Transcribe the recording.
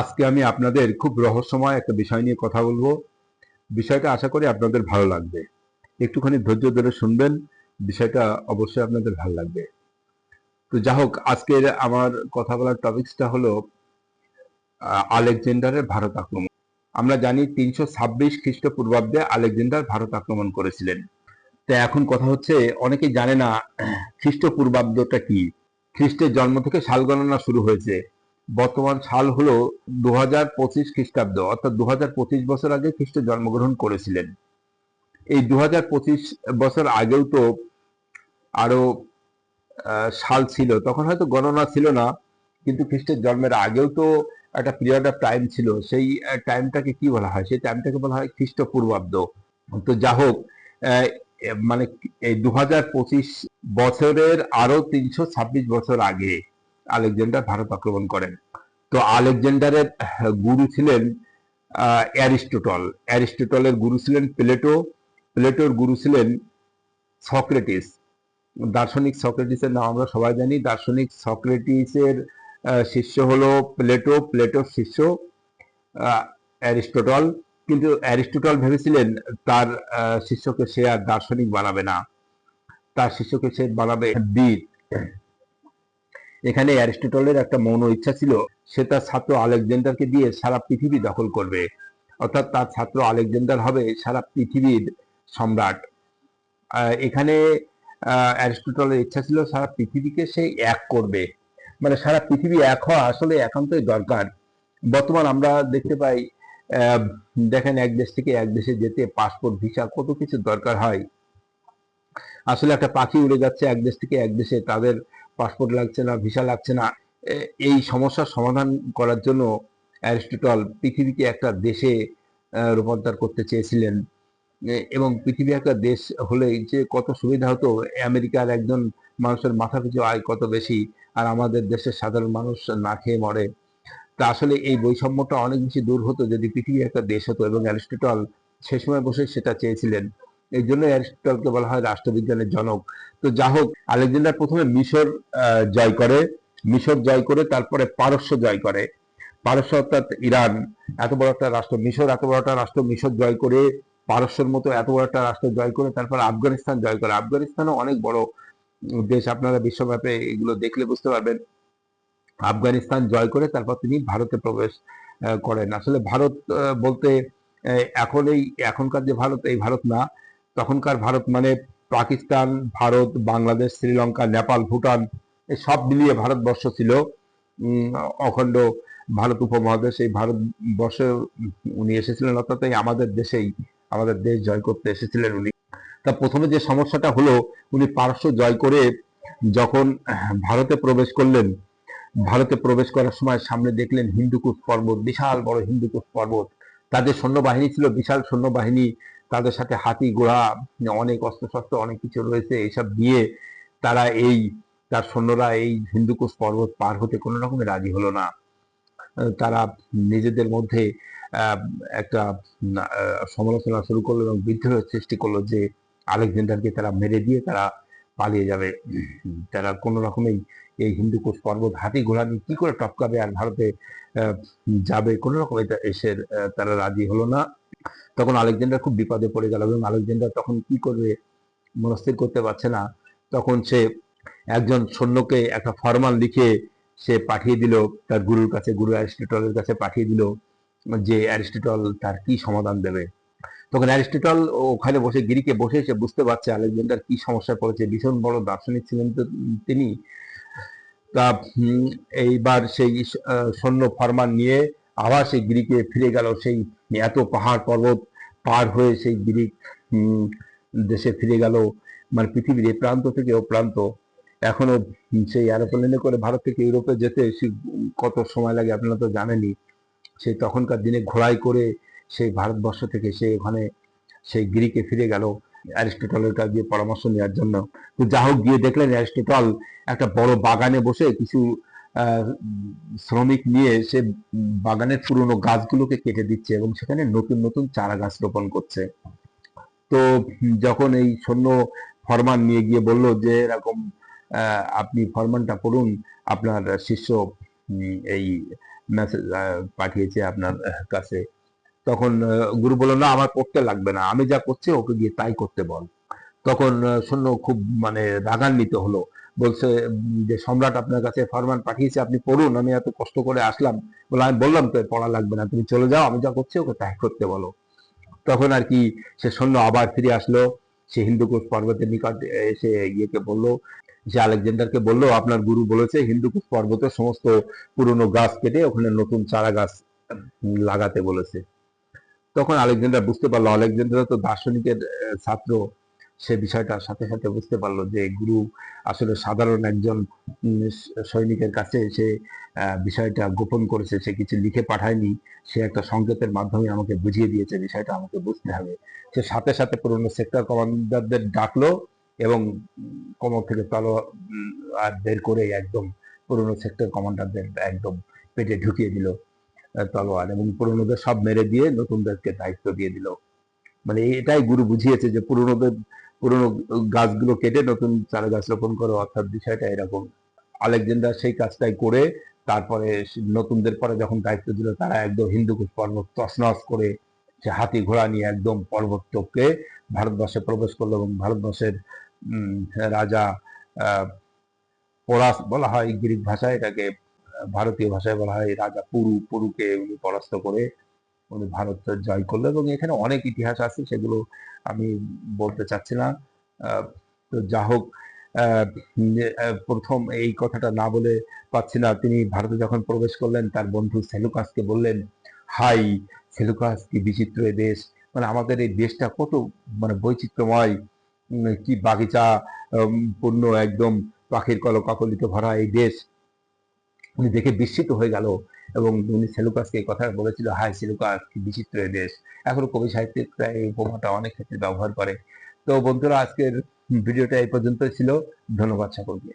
আজকে আমি আপনাদের খুব রহস্যময় একটা বিষয় নিয়ে কথা বলব। বিষয়টা আশা করি আপনাদের ভালো লাগবে। একটুখানি ধৈর্য ধরে শুনবেন, বিষয়টা অবশ্যই আপনাদের ভালো লাগবে। তো যা হোক, আজকের আমার কথা বলার টপিকসটা হলো আলেকজেন্ডারের ভারত আক্রমণ। আমরা জানি তিনশো ছাব্বিশ খ্রিস্টপূর্বাব্দে আলেকজেন্ডার ভারত আক্রমণ করেছিলেন। তো এখন কথা হচ্ছে, অনেকেই জানে না, খ্রিস্টপূর্বাব্দটা কি? খ্রিস্টের জন্ম থেকে সাল গণনা শুরু হয়েছে। বর্তমান সাল হলো দু হাজার পঁচিশ খ্রিস্টাব্দ, অর্থাৎ দু হাজার পঁচিশ বছর আগে খ্রিস্ট জন্মগ্রহণ করেছিলেন। এই দু হাজার পঁচিশ বছর আগেও তো আরও সাল ছিল। তখন হয়তো গণনা ছিল না, কিন্তু খ্রিস্টের জন্মের আগেও তো একটা পিরিয়ড অফ টাইম ছিল। সেই টাইমটাকে কি বলা হয়? সেই টাইমটাকে বলা হয় খ্রিস্টপূর্বাব্দ। তো যা হোক মানে এই দু হাজার পঁচিশ বছরের আরও তিনশো ছাব্বিশ বছর আগে আলেকজান্ডার ভারত আক্রমণ করেন। তো আলেকজান্ডারের গুরু ছিলেন অ্যারিস্টোটল। অ্যারিস্টোটলের গুরু ছিলেন প্লেটো। প্লেটোর গুরু ছিলেন সক্রেটিস। দার্শনিক সক্রেটিসের নাম আমরা সবাই জানি। দার্শনিক সক্রেটিসের শিষ্য হলো প্লেটো। প্লেটোর শিষ্য অ্যারিস্টোটল। কিন্তু অ্যারিস্টোটল ভেবেছিলেন তার শিষ্যকে সে আর দার্শনিক বানাবে না। তার শিষ্যকে সে বানাবে বীর। এখানে অ্যারিস্টোটলের একটা মৌন ইচ্ছা ছিল, সে তার ছাত্র আলেকজান্ডারকে দিয়ে সারা পৃথিবী দখল করবে। অর্থাৎ তার ছাত্র আলেকজান্ডার হবে সারা পৃথিবীর সম্রাট। এখানে অ্যারিস্টোটলের ইচ্ছা ছিল সারা পৃথিবীকে সে এক করবে। মানে সারা পৃথিবী এক হওয়া আসলে একান্তই দরকার। বর্তমান আমরা দেখতে পাই দেখেন এক দেশ থেকে এক দেশে যেতে পাসপোর্ট, ভিসা কত কিছু দরকার হয়। আসলে একটা পাখি উড়ে যাচ্ছে এক দেশ থেকে এক দেশে, তাদের পাসপোর্ট লাগছে না, ভিসা লাগছে না এই সমস্যার সমাধান করার জন্য অ্যারিস্টোটল পৃথিবীকে একটা দেশে রূপান্তর করতে চেয়েছিলেন। এবং পৃথিবী একটা দেশ হলে যে কত সুবিধা হতো, আমেরিকার একজন মানুষের মাথা পিছু আয় কত বেশি, আর আমাদের দেশের সাধারণ মানুষ না খেয়ে মরে। তা আসলে এই বৈষম্যটা অনেক বেশি দূর হতো যদি পৃথিবী একটা দেশ হতো এবং অ্যারিস্টোটল সে সময় বসে সেটা চেয়েছিলেন। এই জন্য অ্যারিস্টোটলকে বলা হয় রাষ্ট্রবিজ্ঞানের জনক। তো যা হোক, আলেকজান্ডার প্রথমে মিশর জয় করে। মিশর জয় করে, তারপরে পারস্য জয় করে। পারস্য অর্থাৎ ইরান। এত বড় একটা রাষ্ট্র, মিশর এত বড় একটা রাষ্ট্র, মিশর জয় করে, পারস্যের মতো এত বড় একটা রাষ্ট্র জয় করে, তারপর আফগানিস্তান জয় করে। আফগানিস্তানও অনেক বড় দেশ, আপনারা বিশ্বব্যাপী এগুলো দেখলে বুঝতে পারবেন। আফগানিস্তান জয় করে, তারপর তিনি ভারতে প্রবেশ করেন। আসলে ভারত বলতে এখন এই, এখনকার যে ভারত, এই ভারত না। তখনকার ভারত মানে পাকিস্তান, ভারত, বাংলাদেশ, শ্রীলঙ্কা, নেপাল, ভুটান সব মিলিয়ে ভারতবর্ষ ছিল অখণ্ড ভারত উপমহাদেশ। এই ভারতবর্ষে উনি এসেছিলেন অর্থাৎ এই আমাদের দেশেই, আমাদের দেশ জয় করতে এসেছিলেন উনি। তা প্রথমে যে সমস্যাটা হলো, উনি পারস্য জয় করে যখন ভারতে প্রবেশ করলেন, ভারতে প্রবেশ করার সময় সামনে দেখলেন হিন্দুকুশ পর্বত, বিশাল বড় হিন্দুকুশ পর্বত। তাদের সৈন্যবাহিনী ছিল বিশাল সৈন্যবাহিনী তাদের সাথে হাতি ঘোড়া, অনেক অস্ত্রশস্ত্র, অনেক কিছু রয়েছে, এইসব দিয়ে তারা এই, তার সৈন্যরা এই হিন্দুকুশ পর্বত পার হতে কোনো রকমে রাজি হলো না। তারা নিজেদের মধ্যে একটা সমালোচনা শুরু করল এবং বিদ্রোহ সৃষ্টি করল যে আলেকজান্ডারকে তারা মেরে দিয়ে তারা পালিয়ে যাবে। তারা কোনো রকমেই এই হিন্দুকুশ পর্বত হাতি ঘোড়া নিয়ে কি করে টপকাবে আর ভারতে যাবে কোনো রকম এসে তারা রাজি হলো না। তখন আলেকজান্ডার খুব বিপদে পড়ে গেল এবং আলেকজান্ডার তখন কি করবে মনস্থির করতে পারছে না। তখন সে একজন সৈন্যকে একটা ফরমান লিখে সে পাঠিয়ে দিল, তার গুরুর কাছে, গুরু অ্যারিস্টটলের কাছে পাঠিয়ে দিল যে অ্যারিস্টটল তার কি সমাধান দেবে। তখন অ্যারিস্টটল ওখানে বসে, গিরিকে বসে সে বুঝতে পারছে আলেকজান্ডার কি সমস্যায় পড়েছে। ভীষণ বড় দার্শনিক ছিলেন তো তিনি। তা এইবার সেই সৈন্য ফরমান নিয়ে আবার সেই গ্রিকে ফিরে গেল, সেই এত পাহাড় পর্বত পার হয়ে সেই গ্রিক দেশে ফিরে গেল মানে পৃথিবীর এই প্রান্ত থেকে ও প্রান্ত। এখনও সেই এরোপ্লেনে করে ভারত থেকে ইউরোপে যেতে সে কত সময় লাগে আপনারা তো জানেনই। সে তখনকার দিনে ঘোড়ায় করে সেই ভারতবর্ষ থেকে সে ওখানে সেই গ্রিকে ফিরে গেল অ্যারিস্টটলের কাছে গিয়ে পরামর্শ নেওয়ার জন্য। তো যা হোক, গিয়ে দেখলেন অ্যারিস্টটল একটা বড় বাগানে বসে কিছু শ্রমিক নিয়ে সে বাগানের পুরনো গাছগুলোকে কেটে দিচ্ছে এবং সেখানে নতুন নতুন চারা গাছ রোপণ করছে। তো যখন এই সৈন্য ফরমান নিয়ে গিয়ে বলল যে, এরকম আপনি ফরমানটা পড়ুন, আপনার শিষ্য এই মেসেজ পাঠিয়েছে আপনার কাছে। তখন গুরু বলল, না, আমার করতে লাগবে না, আমি যা করছি ওকে গিয়ে তাই করতে বল। তখন সৈন্য খুব মানে রাগান্বিত হলো। বলছে, যে সম্রাট আপনার কাছে ফরমান পাঠিয়েছে, আপনি পড়ুন, আমি এত কষ্ট করে আসলাম। বলে, আমি বললাম তো, পড়া লাগবে না, তুমি চলে যাও, আমি যা করছি ওকে তাই করতে বলো। তখন আর কি সে সৈন্য আবার ফিরে আসলো, সে হিন্দুকুশ পর্বতের নিকট এসে ইয়েকে বলল যে আলেকজান্ডারকে বলল, আপনার গুরু বলেছে হিন্দুকুশ পর্বতের সমস্ত পুরনো গাছ কেটে ওখানে নতুন চারা গাছ লাগাতে বলেছে। তখন আলেকজান্ডার বুঝতে পারল আলেকজান্ডার তো দার্শনিকের ছাত্র। সে বিষয়টার সাথে সাথে বুঝতে পারল যে গুরু আসলে সাধারণ একজন সৈনিকের কাছে সে বিষয়টা গোপন করেছে সে কিছু লিখে পাঠায়নি সে একটা সংকেতের মাধ্যমে আমাকে বুঝিয়ে দিয়েছে বিষয়টা আমাকে বুঝতে হবে। সে সাথে সাথে পুরনো সেক্টর কমান্ডারদের ডাকলো এবং কোমর থেকে উম, আর বের করে একদম পুরনো সেক্টর কমান্ডারদের একদম পেটে ঢুকিয়ে দিল তলোয়ার এবং পুরনোদের সব মেরে দিয়ে নতুনদেরকে দায়িত্ব দিয়ে দিল। মানে এটাই গুরু বুঝিয়েছে যে পুরনোদের পুরনো গাছগুলো কেটে নতুন চারা গাছ রোপণ করো, অর্থাৎ বিষয়টা এরকম। আলেকজান্ডার সেই কাজটাই করে, তারপরে নতুনদের পরে যখন দায়িত্ব দিল, তারা একদম হিন্দুকুশ পর্বত তছনছ করে, সে হাতি ঘোড়া নিয়ে একদম পর্বতকে ভারতবর্ষে প্রবেশ করল এবং ভারতবর্ষের রাজা পরাস বলা হয়, গ্রিক ভাষায় এটাকে, ভারতীয় ভাষায় বলা হয়, রাজা পুরু, পুরুকে উনি পরাস্ত করে উনি ভারত জয় করল এবং এখানে অনেক ইতিহাস আছে সেগুলো আমি বলতে চাচ্ছি না তো যা হোক প্রথম এই কথাটা না বলে পাচ্ছি না। তিনি ভারতে যখন প্রবেশ করলেন, তার বন্ধু সেলুকাসকে বললেন, হাই, সেলুকাস কি বিচিত্র এ দেশ। মানে আমাদের এই দেশটা কত মানে বৈচিত্র্যময়। কি বাগিচা পূর্ণ একদম পাখির কলকাকলিতে ভরা এই দেশ। উনি দেখে বিস্মিত হয়ে গেল। এবং উনি সেলুকাসকে কথা বলেছিল হাই সেলুকাস কি বিচিত্র দেশ। এখন কবি সাহিত্যিকরা এই উপমাটা অনেক ক্ষেত্রে ব্যবহার করে। তো বন্ধুরা, আজকের ভিডিওটা এই পর্যন্ত ছিল। ধন্যবাদ সকলকে।